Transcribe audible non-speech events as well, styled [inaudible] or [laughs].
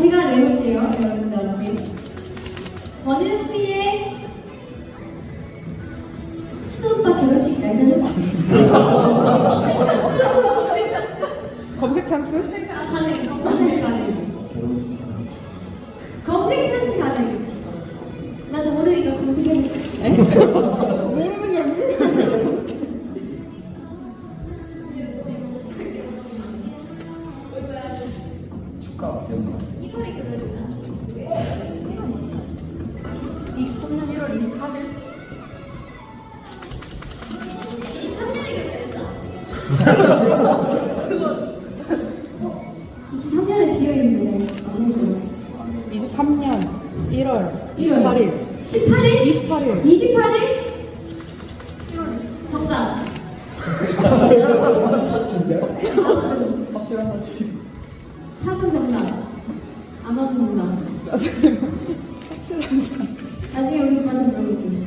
제가 내볼게요, 여러분들한테. 권은비의 친오빠 결혼식 날짜는? [laughs] 검색 찬스? 아, 가능. 검색 가능. 검색 찬스 가능. 나도 모르니까 검색해볼게. [laughs] 이번에 결혼했다. 23년 1월 28일 3년에 비어있는데 아무도 23년 1월 1월 28일 18일? 28일 28일? 정답 [laughs] 확실한 거지. 4번 정답 아마도 정답 나중에 우리 물어볼게